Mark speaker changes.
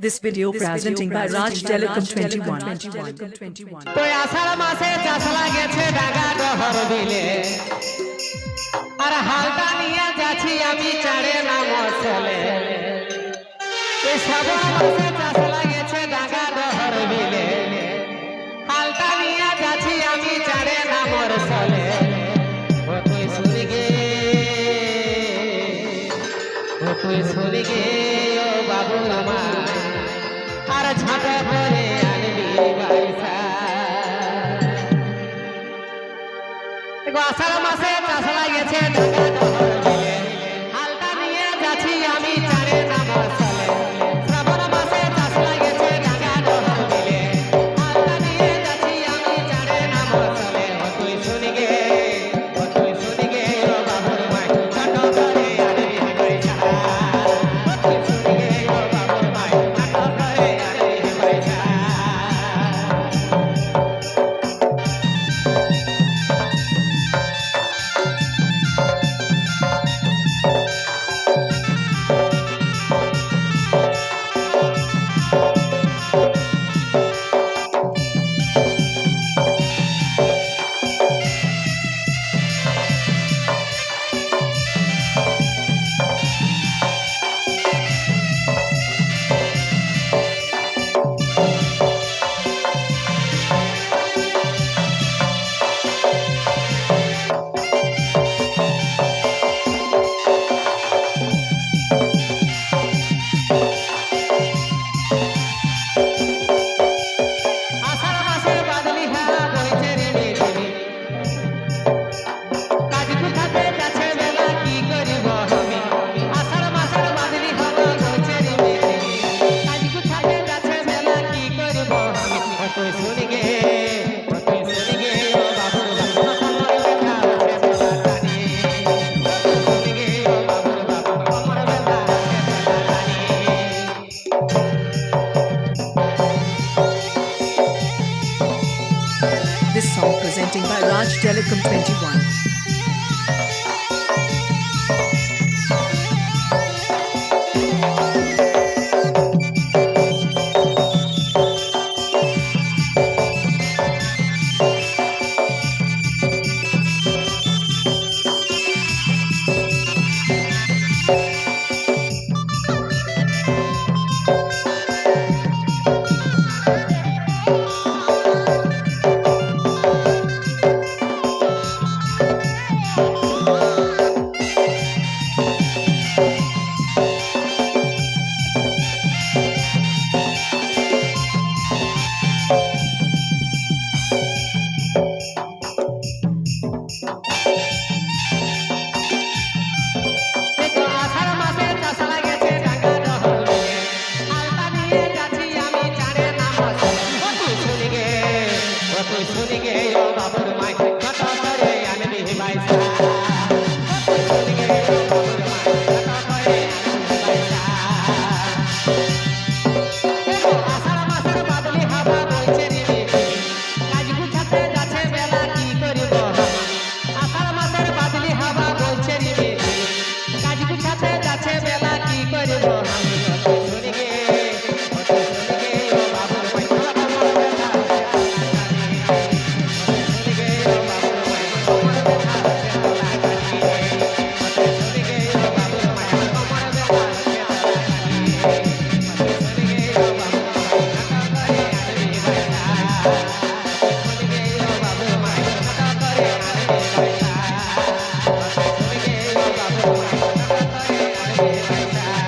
Speaker 1: This video this presenting video by Raj Telecom 21.
Speaker 2: 21. তোই আষাঢ় মাসে চাষলা গেছে ডাগা গহর দিলে আর হালটা নিয়ে যাচ্ছি আমি চারে নাম চলে এই শ্রাবণ মাসে চাষলা গেছে ডাগা গহর দিলে হালটা নিয়ে যাচ্ছি আমি চারে নাম চলে ও তুই শুনি গে ও তুই শুনি গে ও বাবু আমার আর ঝাঁটা করে আনবি মাসে চাষড়া গেছে Dhaka
Speaker 1: This song presenting by Raj Telecom 21.
Speaker 2: লেগে বাবুর like.